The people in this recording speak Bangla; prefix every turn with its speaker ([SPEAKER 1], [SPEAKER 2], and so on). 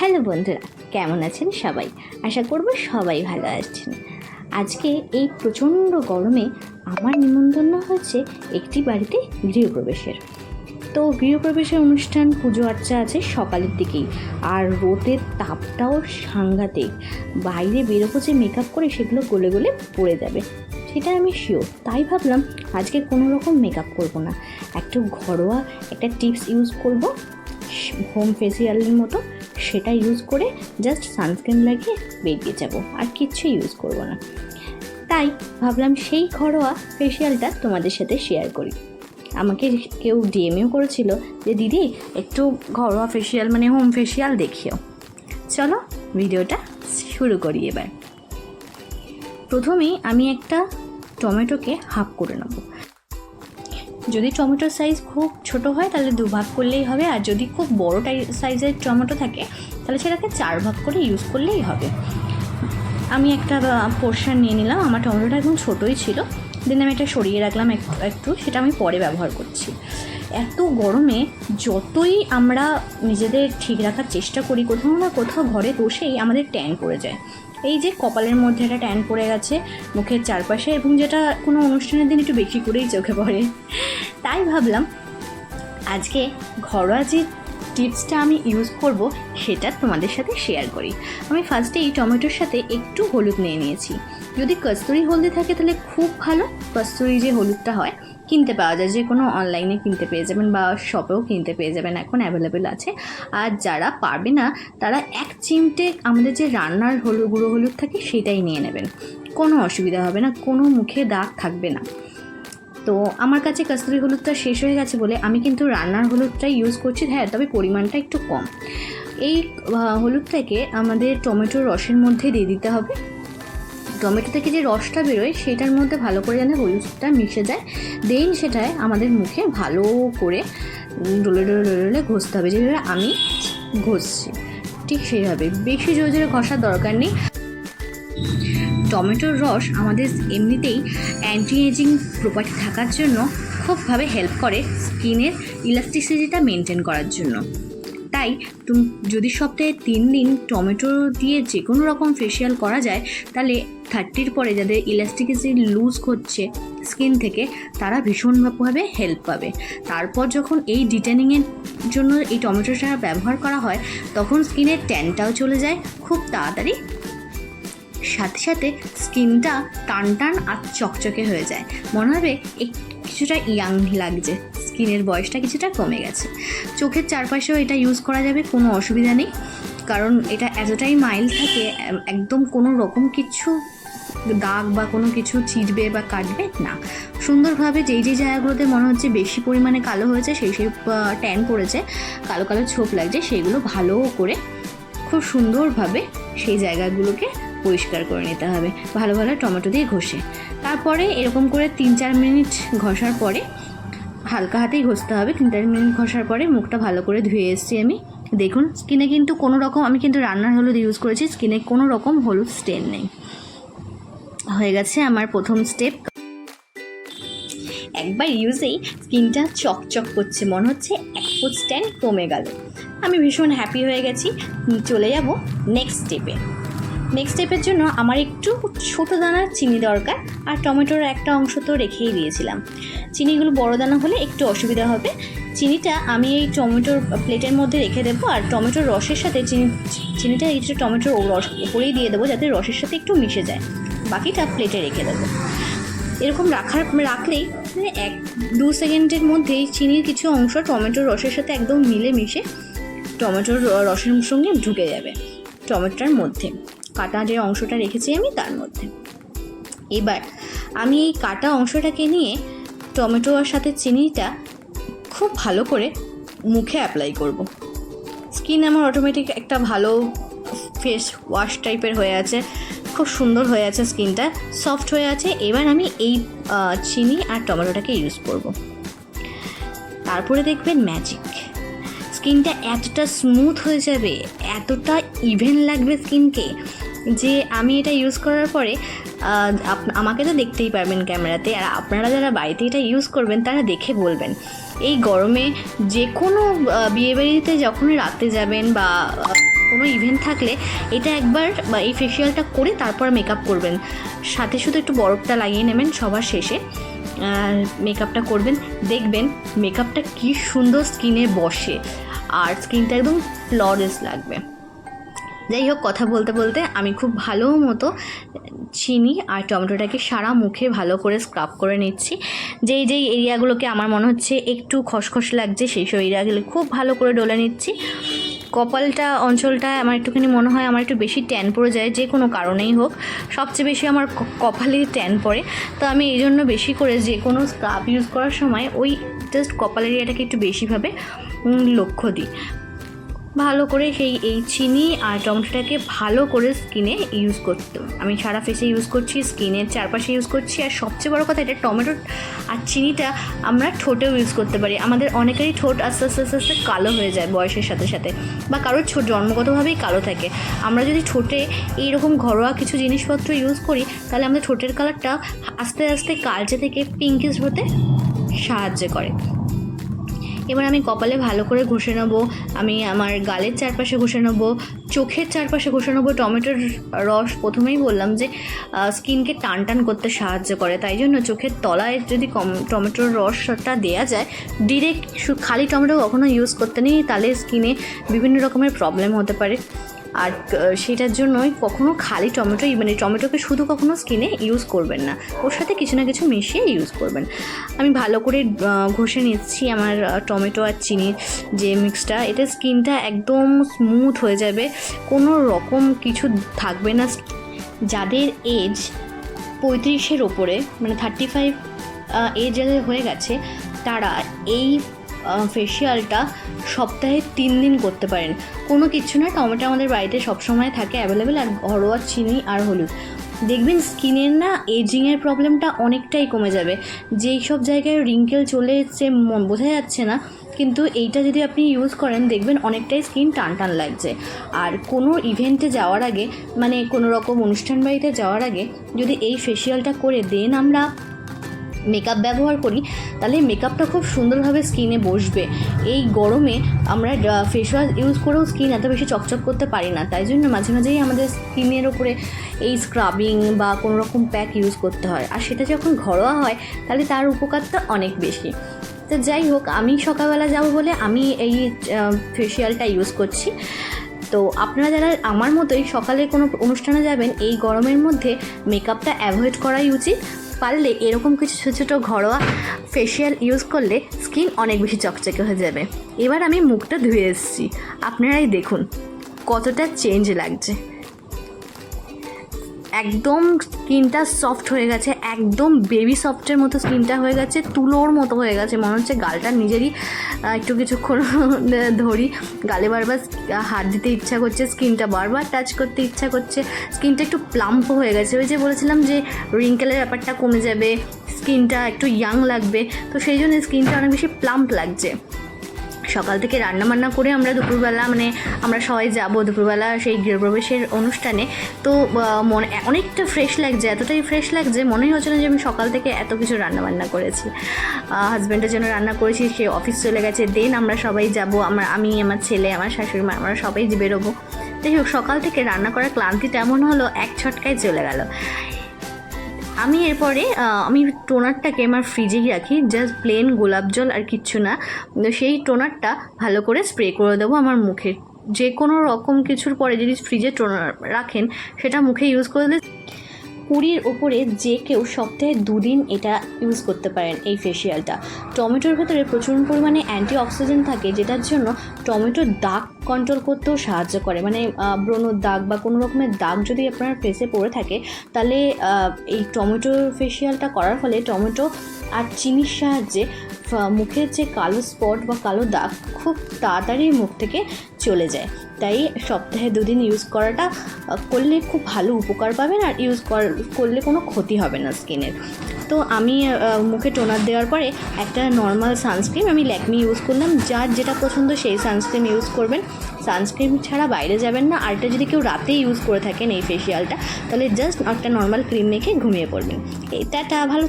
[SPEAKER 1] হ্যালো বন্ধুরা, কেমন আছেন সবাই? আশা করব সবাই ভালো আছেন। আজকে এই প্রচণ্ড গরমে আমার নিমন্ত্রণ হয়েছে একটি বাড়িতে গৃহপ্রবেশের। তো গৃহপ্রবেশের অনুষ্ঠান, পুজো আর্চা আছে সকালের দিকেই। আর রোদের তাপটাও সাংঘাতিক। বাইরে বেরোবো যে মেকআপ করে সেগুলো গলে গলে পড়ে যাবে, সেটা আমি শিওর তাই ভাবলাম আজকে কোনো রকম মেকআপ করব না। একটু ঘরোয়া একটা টিপস ইউজ করব হোম ফেসিয়ালের মতো। সেটা ইউজ করে জাস্ট সানস্ক্রিন লাগিয়ে বেরিয়ে যাব। আর কিচ্ছু ইউজ করব না। তাই ভাবলাম সেই ঘরোয়া ফেসিয়ালটা তোমাদের সাথে শেয়ার করি। আমাকে কেউ ডিএমও করেছিল যে, দিদি, একটু ঘরোয়া ফেসিয়াল মানে হোম ফেসিয়াল দেখিও। চলো ভিডিওটা শুরু করি এবার। প্রথমেই আমি একটা টমেটোকে হাফ করে নেব। যদি টমেটোর সাইজ খুব ছোট হয়, তাহলে দু ভাগ করলেই হবে। আর যদি খুব বড় সাইজের টমেটো থাকে, তাহলে সেটাকে চার ভাগ করে ইউজ করলেই হবে। আমি একটা পোর্শন নিয়ে নিলাম। আমার টমেটোটা একদম ছোটোই ছিল। দেন আমি এটা সরিয়ে রাখলাম একটু একটু। সেটা আমি পরে ব্যবহার করছি। এত গরমে যতই আমরা নিজেদের ঠিক রাখার চেষ্টা করি, কোথাও না কোথাও ঘরে বসেই আমাদের ট্যান পড়ে যায়। এই যে কপালের মধ্যে একটা ট্যান পড়ে গেছে, মুখের চারপাশে এবং যেটা কোনো অনুষ্ঠানের দিন একটু বেশি করেই চোখে পড়ে। তাই ভাবলাম, আজকে ঘরোয়া যে টিপসটা আমি ইউজ করব, সেটা তোমাদের সাথে শেয়ার করি। আমি ফার্স্টে এই টমেটোর সাথে একটু হলুদ নিয়ে নিয়েছি। যদি কস্তুরি হলদি থাকে তাহলে খুব ভালো, কস্তুরি যে হলুদটা হয়, কিনতে পাওয়া যায়। যে কোনো অনলাইনে কিনতে পেয়ে যাবেন বা শপেও কিনতে পেয়ে যাবেন, এখন অ্যাভেলেবেল আছে। আর যারা পারবে না, তারা এক চিমটে আমাদের যে রান্নার হলুদ, গুঁড়ো হলুদ থাকে, সেটাই নিয়ে নেবেন। কোনো অসুবিধা হবে না, কোনো মুখে দাগ থাকবে না। তো আমার কাছে কস্তুরি হলুদটা শেষ হয়ে গেছে বলে আমি কিন্তু রান্নার হলুদটাই ইউজ করছি। হ্যাঁ তবে পরিমাণটা একটু কম। এই হলুদটাকে আমাদের টমেটোর রসের মধ্যে দিয়ে দিতে হবে। টমেটো থেকে যে রসটা বেরোয়, সেটার মধ্যে ভালো করে যেন হলুদটা মিশে যায়। দেন সেটায় আমাদের মুখে ভালো করে ডলে ডলে ডলে ডলে ঘষতে হবে। যেভাবে আমি ঘষছি, ঠিক সেইভাবে। বেশি জোরে জোরে ঘষার দরকার নেই। টমেটোর রস আমাদের এমনিতেই অ্যান্টি এজিং প্রপার্টি থাকার জন্য খুবভাবে হেল্প করে স্কিনের ইলাস্টিসিটিটা মেনটেন করার জন্য। তাই তুমি, যদি সপ্তাহে তিন দিন টমেটো দিয়ে যে কোনো রকম ফেসিয়াল করা যায়, তাহলে থার্টির পরে যাদের ইলাস্টিসিটি লুজ হচ্ছে স্কিন থেকে, তারা ভীষণভাবে হেল্প পাবে। তারপর যখন এই ডিটেনিংয়ের জন্য এই টমেটোটা ব্যবহার করা হয়, তখন স্কিনের ট্যানটাও চলে যায়, খুব তাড়াতাড়ি সাথে সাথে স্কিনটা টান টান আর চকচকে হয়ে যায়। মনে হবে কিছুটা ইয়াং লাগছে, স্কিনের বয়সটা কিছুটা কমে গেছে। চোখের চারপাশেও এটা ইউজ করা যাবে, কোনো অসুবিধা নেই। কারণ এটা এতটাই মাইল্ড থাকে একদম কোনো রকম কিছু দাগ বা কোনো কিছু ছিটবে বা কাটবে না। সুন্দরভাবে যেই যেই জায়গাগুলোতে মনে হচ্ছে বেশি পরিমাণে কালো হয়েছে, সেই সেই ট্যান পড়েছে, কালো কালো ছোপ লাগছে সেইগুলো ভালো করে খুব সুন্দরভাবে সেই জায়গাগুলোকে পরিষ্কার করে নিতে হবে। ভালো ভালো টমেটো দিয়ে ঘষে। তারপরে এরকম করে তিন চার মিনিট ঘষার পরে হালকা হাতেই ঘষতে হবে। তিন চার মিনিট ঘষার পরে মুখটা ভালো করে ধুয়ে এসেছি আমি। দেখুন, স্কিনে কিন্তু কোনো রকম আমি কিন্তু রান্নার হলুদ ইউজ করেছি। স্কিনে কোনো রকম হলুদ স্টেন নেই। হয়ে গেছে আমার প্রথম স্টেপ একবার ইউজেই স্কিনটা চকচক করছে, মনে হচ্ছে এক ফুট স্ট্যান্ড কমে গেল। আমি ভীষণ হ্যাপি হয়ে গেছি। চলে যাব নেক্সট স্টেপে নেক্সট স্টেপের জন্য আমার একটু ছোটো দানার চিনি দরকার আর টমেটোর একটা অংশ তো রেখেই দিয়েছিলাম। চিনিগুলো বড় দানা হলে একটু অসুবিধা হবে। চিনিটা আমি এই টমেটোর প্লেটের মধ্যে রেখে দেবো আর টমেটোর রসের সাথে চিনি, চিনিটা এই টমেটোর রস উপরেই দিয়ে দেবো যাতে রসের সাথে একটু মিশে যায়। বাকিটা প্লেটে রেখে দেবো। এরকম রাখার, রাখলেই মানে এক, দু সেকেন্ডের মধ্যেই চিনির কিছু অংশ টমেটোর রসের সাথে একদম মিলে মিশে টমেটোর রসের সঙ্গে ঢুকে যাবে টমেটোর মধ্যে। কাটা যে অংশটা রেখেছি আমি তার মধ্যে এবার আমি এই কাটা অংশটাকে নিয়ে টমেটো আর সাথে চিনিটা খুব ভালো করে মুখে অ্যাপ্লাই করব। স্কিন আমার অটোমেটিক একটা ভালো ফেস ওয়াশ টাইপের হয়ে আছে, খুব সুন্দর হয়ে আছে স্কিনটা সফট হয়ে আছে এবার আমি এই চিনি আর টমেটোটাকে ইউজ করব। তারপরে দেখবেন ম্যাজিক স্কিনটা এতটা স্মুথ হয়ে যাবে, এতটা ইভেন লাগবে স্কিনকে যে আমি এটা ইউজ করার পরে আমাকে তো দেখতেই পারবেন ক্যামেরাতে, আর আপনারা যারা বাড়িতে এটা ইউজ করবেন, তারা দেখে বলবেন। এই গরমে যে কোনো বিয়েবাড়িতে যখনই রাতে যাবেন বা কোনো ইভেন্ট থাকলে, এটা একবার এই ফেসিয়ালটা করে তারপর মেকআপ করবেন। সাথে শুধু একটু বরফটা লাগিয়ে নেবেন সবার শেষে মেকআপটা করবেন। দেখবেন মেকআপটা কী সুন্দর স্কিনে বসে, আর স্কিনটা একদম ফ্লরেস লাগবে। যাই হোক, কথা বলতে বলতে আমি খুব ভালো মতো চিনি আর টমেটোটাকে সারা মুখে ভালো করে স্ক্রাব করে নিচ্ছি। যেই যেই এরিয়াগুলোকে আমার মনে হচ্ছে একটু খসখস লাগছে, সেই সব এরিয়াগুলো খুব ভালো করে ডলে নিচ্ছি। কপালটা, অঞ্চলটা আমার একটুখানি মনে হয় আমার একটু বেশি ট্যান পড়ে যায়, যে কোনো কারণেই হোক। সবচেয়ে বেশি আমার কপালে ট্যান পড়ে। তো আমি এই জন্য বেশি করে যে কোনো স্ক্রাব ইউজ করার সময় ওই জাস্ট কপাল এরিয়াটাকে একটু বেশিভাবে লক্ষ্য দিই। ভালো করে সেই এই চিনি আর টমেটোটাকে ভালো করে স্কিনে ইউজ করতে আমি সারা ফেসে ইউজ করছি, স্কিনের চারপাশে ইউজ করছি আর সবচেয়ে বড় কথা এটা টমেটো আর চিনিটা আমরা ঠোঁটেও ইউজ করতে পারি। আমাদের অনেকেরই ঠোঁট আস্তে আস্তে আস্তে আস্তে কালো হয়ে যায় বয়সের সাথে সাথে বা কারোর ছোট জন্মগতভাবেই কালো থাকে। আমরা যদি ঠোঁটে এইরকম ঘরোয়া কিছু জিনিসপত্র ইউজ করি, তাহলে আমাদের ঠোঁটের কালারটা আস্তে আস্তে কালচে থেকে পিঙ্কিশ হতে সাহায্য করে। এবার আমি কপালে ভালো করে ঘষে নেব, আমি আমার গালের চারপাশে ঘষে নেব, চোখের চারপাশে ঘষে নেব। টমেটোর রস প্রথমেই বললাম যে স্কিনকে টান টান করতে সাহায্য করে, তাই জন্য চোখের তলায় যদি কম, টমেটোর রসটা দেওয়া যায় ডিরেক্ট খালি টমেটো কখনো ইউজ করতে নেই, তাহলে স্কিনে বিভিন্ন রকমের প্রবলেম হতে পারে। আর সেটার জন্যই কখনো খালি টমেটো মানে টমেটোকে শুধু কখনো স্কিনে ইউজ করবেন না। ওর সাথে কিছু না কিছু মিশিয়ে ইউজ করবেন। আমি ভালো করে ঘষে নিচ্ছি আমার টমেটো আর চিনির যে মিক্সটা এতে স্কিনটা একদম স্মুথ হয়ে যাবে। কোনো রকম কিছু থাকবে না। যাদের এজ পঁয়ত্রিশের ওপরে মানে থার্টি ফাইভ এজ হয়ে গেছে, তারা এই ফেসিয়ালটা সপ্তাহে তিন দিন করতে পারেন। কোনো কিছু না, টমেটো আমাদের বাড়িতে সবসময় থাকে অ্যাভেলেবেল আর ঘরোয়া চিনি আর হলুদ। দেখবেন স্কিনের না এজিংয়ের প্রবলেমটা অনেকটাই কমে যাবে। যেই সব জায়গায় রিঙ্কেল চলে এসছে বোঝা যাচ্ছে না, কিন্তু এইটা যদি আপনি ইউজ করেন, দেখবেন অনেকটাই স্কিন টান টান লাগছে। আর কোনো ইভেন্টে যাওয়ার আগে মানে কোনো রকম অনুষ্ঠান বাড়িতে যাওয়ার আগে, যদি এই ফেসিয়ালটা করে দেন আমরা মেকআপ ব্যবহার করি, তাহলে মেকআপটা খুব সুন্দরভাবে স্কিনে বসবে। এই গরমে আমরা ফেস ওয়াশ ইউজ করেও স্কিন এত বেশি চকচক করতে পারি না। তাই জন্য মাঝে মাঝেই আমাদের স্কিনের ওপরে এই স্ক্রাবিং বা কোনো রকম প্যাক ইউজ করতে হয়। আর সেটা যখন ঘরোয়া হয়, তাহলে তার উপকারটা অনেক বেশি। তো যাই হোক, আমি সকালবেলা যাব বলে আমি এই ফেসিয়ালটা ইউজ করছি। তো আপনারা যারা আমার মতোই সকালে কোনো অনুষ্ঠানে যাবেন, এই গরমের মধ্যে মেকআপটা অ্যাভয়েড করাই উচিত। পারলে এরকম কিছু ছোটো ছোটো ঘরোয়া ফেসিয়াল ইউজ করলে স্কিন অনেক বেশি চকচকে হয়ে যাবে। এবার আমি মুখটা ধুয়ে এসেছি। আপনারাই দেখুন কতটা চেঞ্জ লাগছে। একদম স্কিনটা সফট হয়ে গেছে, একদম বেবি সফটের মতো স্কিনটা হয়ে গেছে, তুলোর মতো হয়ে গেছে। মনে হচ্ছে গালটা নিজেরই একটু কিছুক্ষণ ধরি। গালে বারবার হাত দিতে ইচ্ছা করছে, স্কিনটা বারবার টাচ করতে ইচ্ছা করছে। স্কিনটা একটু প্লাম্প হয়ে গেছে। ওই যে বলেছিলাম যে রিঙ্কেলের ব্যাপারটা কমে যাবে, স্কিনটা একটু ইয়াং লাগবে। তো সেই জন্য স্কিনটা অনেক বেশি প্লাম্প লাগছে। সকাল থেকে রান্না বান্না করে আমরা দুপুরবেলা মানে আমরা সবাই যাব দুপুরবেলা সেই গৃহপ্রবেশের অনুষ্ঠানে। তো মনে অনেকটা ফ্রেশ লাগছে, এতটাই ফ্রেশ লাগছে, মনেই হচ্ছে না যে আমি সকাল থেকে এত কিছু রান্না বান্না করেছি হাজব্যান্ডের জন্য রান্না করেছি, সে অফিস চলে গেছে দেন আমরা সবাই যাব, আমার, আমি, আমার ছেলে, আমার শাশুড়ি মা, আমরা সবাই বেরোবো। যাই হোক, সকাল থেকে রান্না করার ক্লান্তিটা এমন হলো, এক ছটকায় চলে গেল। আমি এরপরে আমি টোনারটাকে আমার ফ্রিজেই রাখি জাস্ট প্লেন গোলাপ জল আর কিচ্ছু না। সেই টোনারটা ভালো করে স্প্রে করে দেবো আমার মুখে। যে কোনো রকম কিছুর পরে যদি ফ্রিজে টোনার রাখেন, সেটা মুখে ইউজ করে করলে কুড়ির ওপরে যে কেউ সপ্তাহে দুদিন এটা ইউজ করতে পারেন এই ফেসিয়ালটা টমেটোর ভেতরে প্রচুর পরিমাণে অ্যান্টি অক্সিডেন্ট থাকে, যেটার জন্য টমেটোর দাগ কন্ট্রোল করতেও সাহায্য করে। মানে ব্রণর দাগ বা কোনো রকমের দাগ যদি আপনার ফেসে পড়ে থাকে, তাহলে এই টমেটোর ফেসিয়ালটা করার ফলে টমেটো আর চিনির সাহায্যে মুখের যে কালো স্পট বা কালো দাগ খুব তাড়াতাড়ি মুখ থেকে চলে যায়। তাই সপ্তাহে দুদিন ইউজ করাটা করলে খুব ভালো উপকার পাবেন আর ইউজ করলে কোনো ক্ষতি হবে না স্কিনের তো আমি মুখে টোনার দেওয়ার পরে একটা নর্মাল সানস্ক্রিন আমি ল্যাকমি ইউজ করলাম। যার যেটা পছন্দ সেই সানস্ক্রিন ইউজ করবেন। সানস্ক্রিন ছাড়া বাইরে যাবেন না। আর এটা যদি কেউ রাতে ইউজ করে থাকেন এই ফেসিয়ালটা তাহলে জাস্ট একটা নর্মাল ক্রিম মেখে ঘুমিয়ে পড়বেন। এটা ভালো